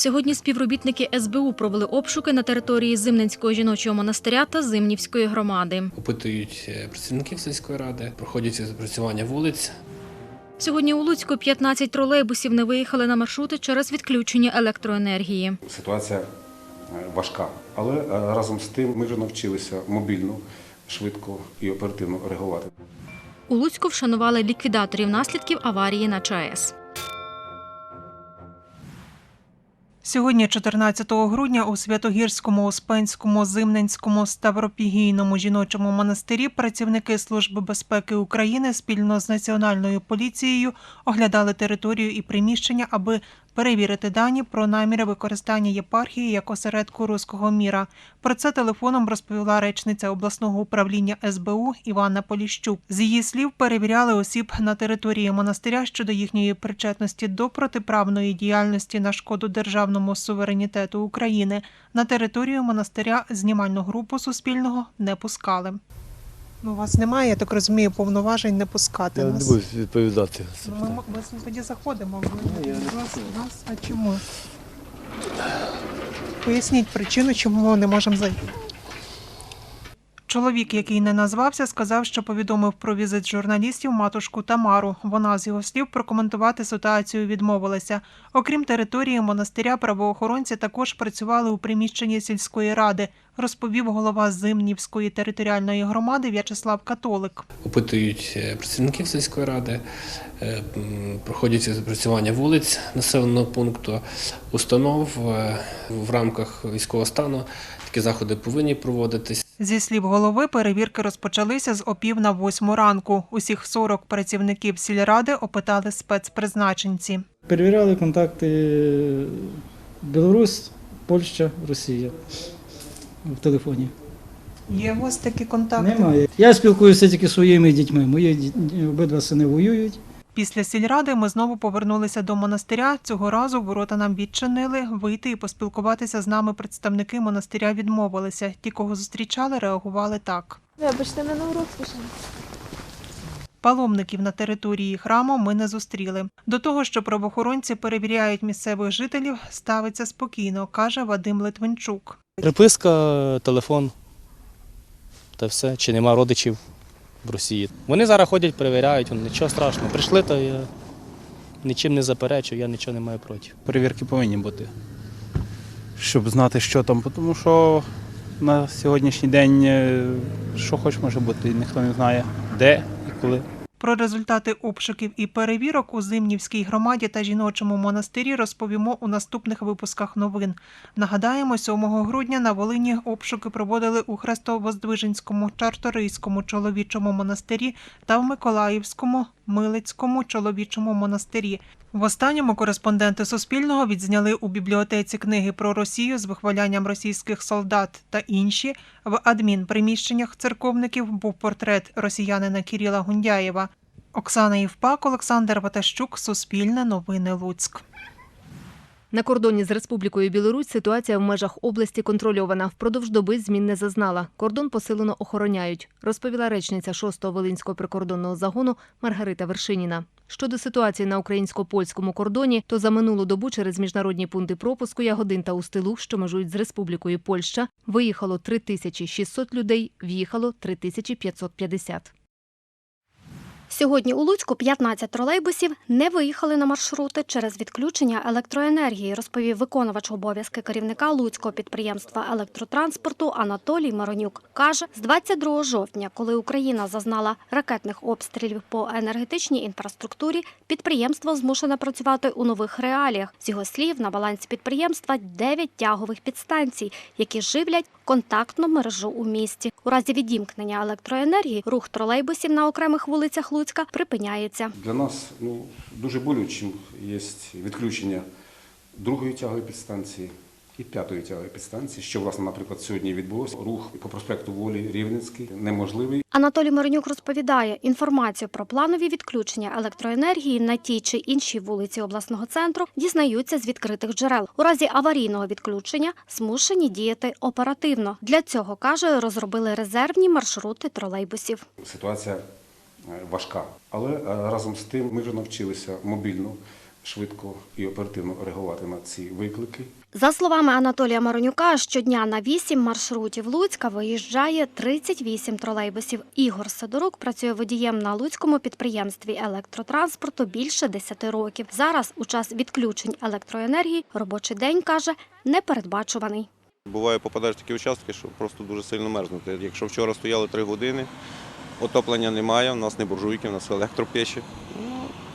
Сьогодні співробітники СБУ провели обшуки на території Зимненського жіночого монастиря та Зимнівської громади. Опитують е, працівників сільської ради, проходять запрацювання вулиць. Сьогодні у Луцьку 15 тролейбусів не виїхали на маршрути через відключення електроенергії. Ситуація е, важка, але е, разом з тим ми вже навчилися мобільно, швидко і оперативно реагувати. У Луцьку вшанували ліквідаторів наслідків аварії на ЧАЕС. Сьогодні, 14 грудня, у Святогірському, Успенському, Зимненському, Ставропігійному жіночому монастирі працівники Служби безпеки України спільно з Національною поліцією оглядали територію і приміщення, аби перевірити дані про наміри використання єпархії як осередку руського міра. Про це телефоном розповіла речниця обласного управління СБУ Івана Поліщук. З її слів перевіряли осіб на території монастиря щодо їхньої причетності до протиправної діяльності на шкоду державному суверенітету України. На територію монастиря знімальну групу Суспільного не пускали. Ну, у вас немає, я так розумію, повноважень не пускати Я не буду відповідати. Ну, Ми, ми, ми тоді заходимо. Ви, вас, вас, а чому? Поясніть причину, чому ми не можемо зайти. Чоловік, який не назвався, сказав, що повідомив про візит журналістів матушку Тамару. Вона з його слів прокоментувати ситуацію відмовилася. Окрім території монастиря, правоохоронці також працювали у приміщенні сільської ради, розповів голова Зимнівської територіальної громади В'ячеслав Католик. Опитують е, працівників сільської ради, е, проходять запрацювання вулиць населеного пункту, установ е, в рамках військового стану. Такі заходи повинні проводитись. Зі слів голови, перевірки розпочалися з опів на восьму ранку. Усіх 40 працівників сільради опитали спецпризначенці. Перевіряли контакти Білорусь, Польща, Росія в телефоні. Є у вас такі контакти? Немає. Я спілкуюся тільки зі своїми дітьми. Мої обидва сини воюють. Після сільради ми знову повернулися до монастиря. Цього разу ворота нам відчинили. Вийти і поспілкуватися з нами представники монастиря відмовилися. Ті, кого зустрічали, реагували так. Вибачте, мене урок пішов. Паломників на території храму ми не зустріли. До того, що правоохоронці перевіряють місцевих жителів, ставиться спокійно, каже Вадим Литвинчук. Приписка, телефон та все. Чи нема родичів в Росії. Вони зараз ходять, перевіряють, нічого страшного. Прийшли, то я нічим не заперечу, я нічого не маю проти. перевірки повинні бути, щоб знати, що там. Тому що на сьогоднішній день е, що хоч може бути, ніхто не знає, де і коли. Про результати обшуків і перевірок у Зимнівській громаді та жіночому монастирі розповімо у наступних випусках новин. Нагадаємо, 7 грудня на Волині обшуки проводили у Хрестовоздвиженському, Чарторийському чоловічому монастирі та в Миколаївському, Милицькому чоловічому монастирі. В останньому кореспонденти Суспільного відзняли у бібліотеці книги про Росію з вихвалянням російських солдат та інші. В адмінприміщеннях церковників був портрет росіянина Кіріла Гундяєва. Оксана Євпак, Олександр Ватащук, Суспільне новини Луцьк. На кордоні з Республікою Білорусь ситуація в межах області контрольована. Впродовж доби змін не зазнала. Кордон посилено охороняють, розповіла речниця 6-го Волинського прикордонного загону Маргарита Вершиніна. Щодо ситуації на українсько-польському кордоні, то за минулу добу через міжнародні пункти пропуску Ягодин та Устилух, що межують з Республікою Польща, виїхало 3600 людей, в'їхало 3550. Сьогодні у Луцьку 15 тролейбусів не виїхали на маршрути через відключення електроенергії, розповів виконувач обов'язки керівника Луцького підприємства електротранспорту Анатолій Маронюк. Каже, з 22 жовтня, коли Україна зазнала ракетних обстрілів по енергетичній інфраструктурі, підприємство змушене працювати у нових реаліях. З його слів, на балансі підприємства 9 тягових підстанцій, які живлять контактну мережу у місті. У разі відімкнення електроенергії рух тролейбусів на окремих вулицях Луцька припиняється. Для нас ну, дуже болючим є відключення другої тягової підстанції і п'ятої тягової підстанції, що, власне, наприклад, сьогодні відбулося. Рух по проспекту Волі Рівненський неможливий. Анатолій Миронюк розповідає, інформацію про планові відключення електроенергії на тій чи іншій вулиці обласного центру дізнаються з відкритих джерел. У разі аварійного відключення змушені діяти оперативно. Для цього каже, розробили резервні маршрути тролейбусів. Ситуація е, важка, але е, разом з тим ми вже навчилися мобільно, швидко і оперативно реагувати на ці виклики. За словами Анатолія Маронюка, щодня на 8 маршрутів Луцька виїжджає 38 тролейбусів. Ігор Сидорук працює водієм на луцькому підприємстві електротранспорту більше 10 років. Зараз, у час відключень електроенергії, робочий день каже непередбачуваний. Буває, попадаєш в такі участки, що просто дуже сильно мерзнути. Якщо вчора стояли три години, отоплення немає, у нас не буржуйки, у нас електропечі.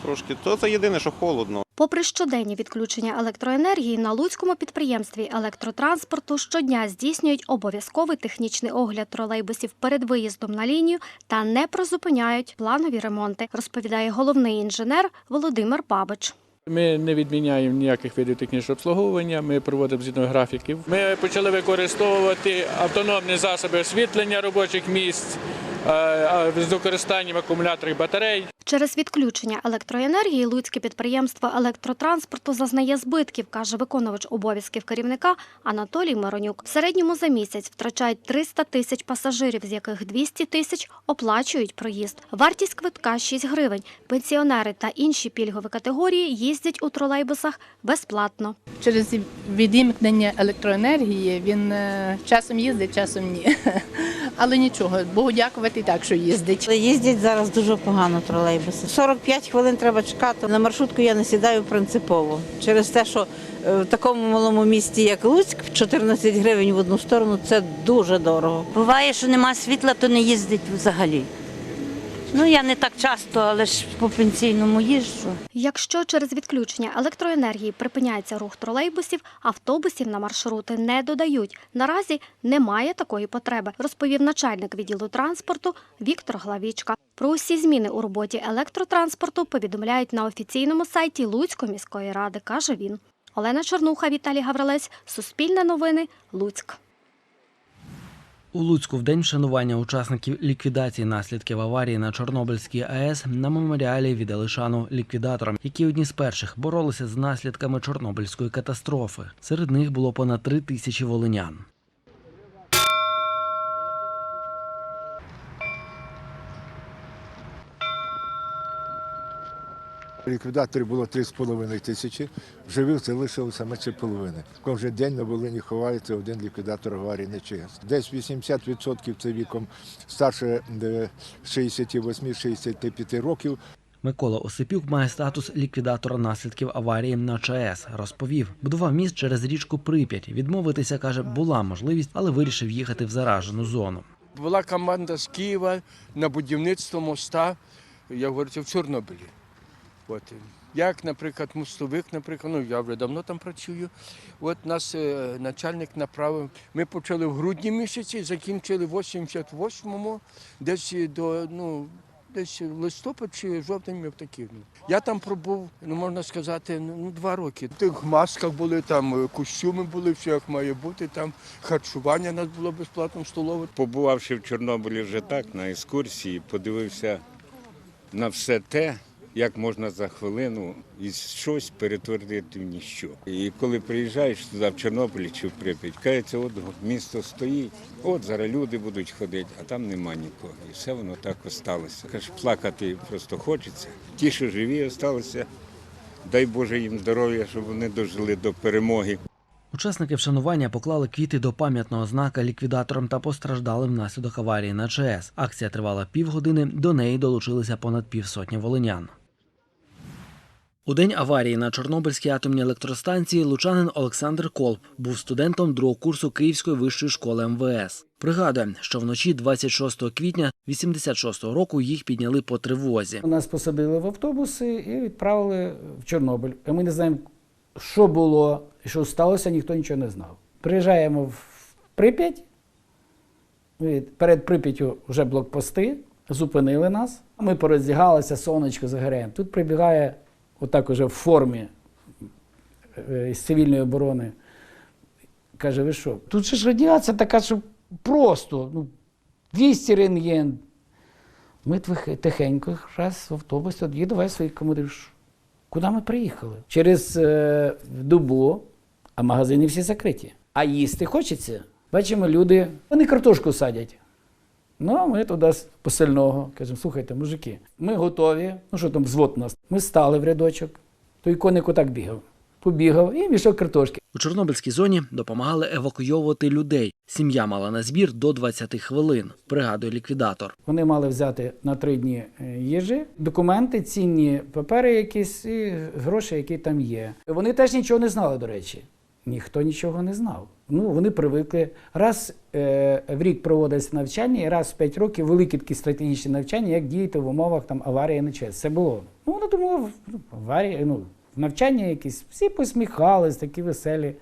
Трошки, то це єдине, що холодно. Попри щоденні відключення електроенергії, на луцькому підприємстві електротранспорту щодня здійснюють обов'язковий технічний огляд тролейбусів перед виїздом на лінію та не призупиняють планові ремонти, розповідає головний інженер Володимир Бабич. Ми не відміняємо ніяких видів технічного обслуговування, ми проводимо згідно графіків. Ми почали використовувати автономні засоби освітлення робочих місць з використанням акумуляторів батарей. Через відключення електроенергії луцьке підприємство електротранспорту зазнає збитків, каже виконувач обов'язків керівника Анатолій Миронюк. В середньому за місяць втрачають 300 тисяч пасажирів, з яких 200 тисяч оплачують проїзд. Вартість квитка 6 гривень. Пенсіонери та інші пільгові категорії їздять у тролейбусах безплатно. через відімкнення електроенергії він е, часом їздить, часом ні. Але нічого, Богу дякувати і так, що їздить. Їздять зараз дуже погано тролейбуси. 45 хвилин треба чекати. На маршрутку я не сідаю принципово. Через те, що е, в такому малому місті, як Луцьк, 14 гривень в одну сторону це дуже дорого. Буває, що нема світла, то не їздить взагалі. Ну, я не так часто, але ж по пенсійному їжджу. Якщо через відключення електроенергії припиняється рух тролейбусів, автобусів на маршрути не додають. Наразі немає такої потреби, розповів начальник відділу транспорту Віктор Главічка. Про усі зміни у роботі електротранспорту повідомляють на офіційному сайті Луцької міської ради, каже він. Олена Чорнуха, Віталій Гаврилець, Суспільне новини, Луцьк. У Луцьку в день вшанування учасників ліквідації наслідків аварії на Чорнобильській АЕС на меморіалі віддали шану ліквідаторам, які одні з перших боролися з наслідками Чорнобильської катастрофи. Серед них було понад три тисячі волинян. Ліквідаторів було 3,5 тисячі, живих залишилося менше половини. Кожен день на Волині ховається один ліквідатор аварії на ЧАЕС. Десь 80% це віком старше е, 68-65 років. Микола Осипюк має статус ліквідатора наслідків аварії на ЧАЕС. Розповів, будував міст через річку Прип'ять. Відмовитися каже, була можливість, але вирішив їхати в заражену зону. Була команда з Києва на будівництво моста, я говорю, в Чорнобилі. От. Як, наприклад, мостовик, наприклад, ну я вже давно там працюю. От нас е, начальник направив. Ми почали в грудні місяці, закінчили в 88-му, десь до ну. Десь листопад чи жовтень ми в таких. ну. Я там пробув, ну можна сказати, ну два роки. В тих масках були, там е, костюми були, все як має бути, там харчування нас було безплатно столове. Побувавши в Чорнобилі вже так, на екскурсії, подивився на все те, як можна за хвилину із щось перетворити в ніщо. І коли приїжджаєш туди, в Чорнобиль чи в Прип'ять, кається, от місто стоїть, от зараз люди будуть ходити, а там нема нікого. І все воно так осталося. Каже, плакати просто хочеться. Ті, що живі, осталися, дай Боже їм здоров'я, щоб вони дожили до перемоги. Учасники вшанування поклали квіти до пам'ятного знака ліквідаторам та постраждалим внаслідок аварії на ЧАЕС. Акція тривала півгодини, до неї долучилися понад півсотні волинян. У день аварії на Чорнобильській атомній електростанції лучанин Олександр Колб був студентом другого курсу Київської вищої школи МВС. Пригадує, що вночі 26 квітня 86-го року їх підняли по тривозі. Нас посадили в автобуси і відправили в Чорнобиль. Ми не знаємо, що було, що сталося, ніхто нічого не знав. Приїжджаємо в Прип'ять. Перед Прип'яттю вже блокпости, зупинили нас. Ми пороздягалися, сонечко загоряємо. Тут прибігає отак уже в формі е, з цивільної оборони. Каже, ви що? Тут ж радіація така, що просто ну, 200 рентген. Ми тихенько раз в автобус, їду давай своїх командирів. Куди ми приїхали? Через е, добу, а магазини всі закриті. А їсти хочеться. Бачимо, люди, вони картошку садять. Ну, а ми туди з посильного кажемо, слухайте, мужики, ми готові. Ну що там, взвод у нас? Ми стали в рядочок, Той коник отак бігав. Побігав і мішок картошки. У Чорнобильській зоні допомагали евакуйовувати людей. Сім'я мала на збір до 20 хвилин, пригадує ліквідатор. Вони мали взяти на три дні е, їжі, документи, цінні папери якісь і гроші, які там є. Вони теж нічого не знали, до речі. Ніхто нічого не знав. Ну, вони привикли. Раз е, в рік проводиться навчання, і раз в 5 років великі такі стратегічні навчання, як діяти в умовах там, аварії на ЧАЕС. Це було. Ну, вони думали, ну, аварія, ну, навчання якісь, всі посміхались, такі веселі.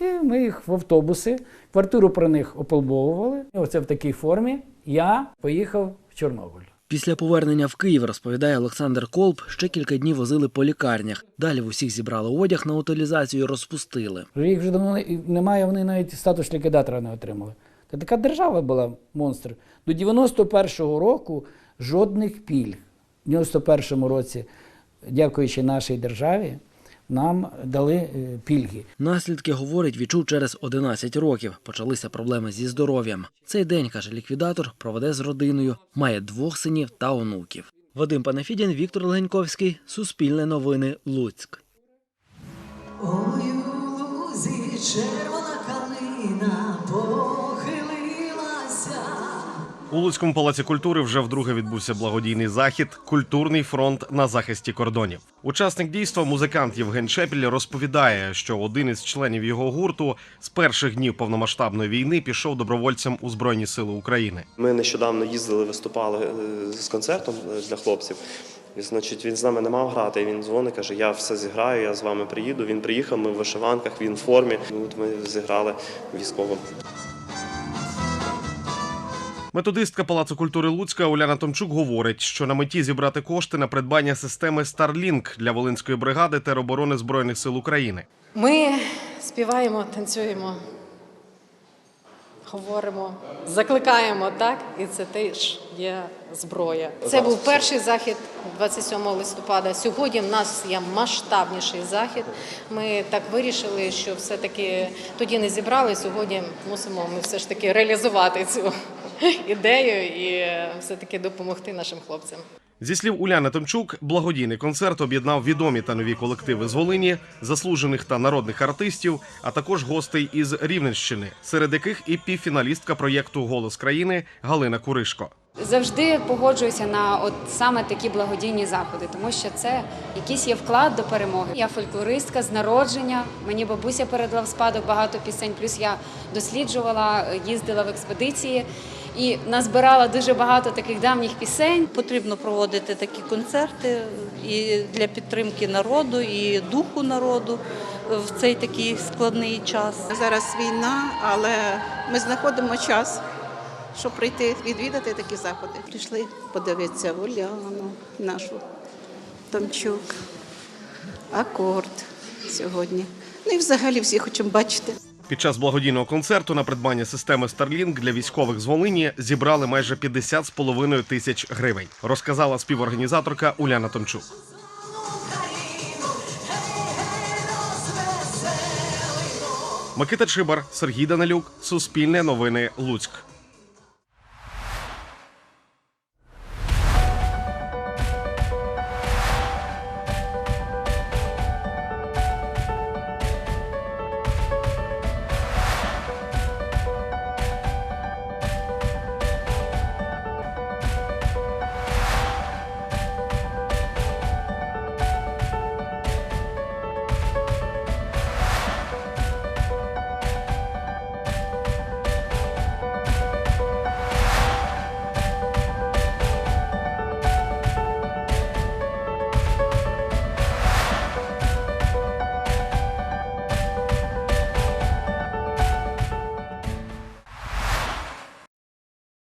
І ми їх в автобуси, квартиру про них ополбовували. Оце в такій формі я поїхав в Чорнобиль. Після повернення в Київ, розповідає Олександр Колб, ще кілька днів возили по лікарнях. Далі в усіх зібрали одяг на утилізацію і розпустили. Їх вже давно немає, вони навіть статус ліквідатора не отримали. Та така держава була монстр. До 91-го року жодних пільг. В 91-му році, дякуючи нашій державі, нам дали е, пільги. Наслідки, говорить, відчув через 11 років. Почалися проблеми зі здоров'ям. Цей день, каже ліквідатор, проведе з родиною, має двох синів та онуків. Вадим Панафідін, Віктор Легеньковський, Суспільне новини, Луцьк. Ой, у лузі червона калина. У Луцькому палаці культури вже вдруге відбувся благодійний захід Культурний фронт на захисті кордонів. Учасник дійства, музикант Євген Чепіль, розповідає, що один із членів його гурту з перших днів повномасштабної війни пішов добровольцем у Збройні Сили України. Ми нещодавно їздили, виступали е, з концертом е, для хлопців. Значить, він з нами не мав грати. Він дзвонить, каже: Я все зіграю, я з вами приїду. Він приїхав, ми в вишиванках, він в формі. Ну, От ми зіграли військовим. Методистка Палацу культури Луцька Уляна Томчук говорить, що на меті зібрати кошти на придбання системи Starlink для Волинської бригади тероборони Збройних сил України. Ми співаємо, танцюємо, говоримо, закликаємо, так? І це теж є зброя. Це був перший захід 27 листопада. Сьогодні в нас є масштабніший захід. Ми так вирішили, що все-таки тоді не зібрали. Сьогодні мусимо ми все ж таки реалізувати цю ідею і все-таки допомогти нашим хлопцям. Зі слів Уляни Томчук, благодійний концерт об'єднав відомі та нові колективи з Волині, заслужених та народних артистів, а також гостей із Рівненщини, серед яких і півфіналістка проєкту Голос країни Галина Куришко. Завжди погоджуюся на от саме такі благодійні заходи, тому що це якийсь є вклад до перемоги. Я фольклористка з народження. Мені бабуся передала в спадок багато пісень. Плюс я досліджувала, їздила в експедиції і назбирала дуже багато таких давніх пісень. Потрібно проводити такі концерти і для підтримки народу, і духу народу в цей такий складний час. Зараз війна, але ми знаходимо час, щоб прийти відвідати такі заходи. Прийшли подивитися Уляну, нашу Томчук, акорд сьогодні. Ну і взагалі всі хочемо бачити. Під час благодійного концерту на придбання системи Starlink для військових з Волині зібрали майже 50 з половиною тисяч гривень, розказала співорганізаторка Уляна Томчук. Микита Чибар, Сергій Данилюк, Суспільне новини, Луцьк.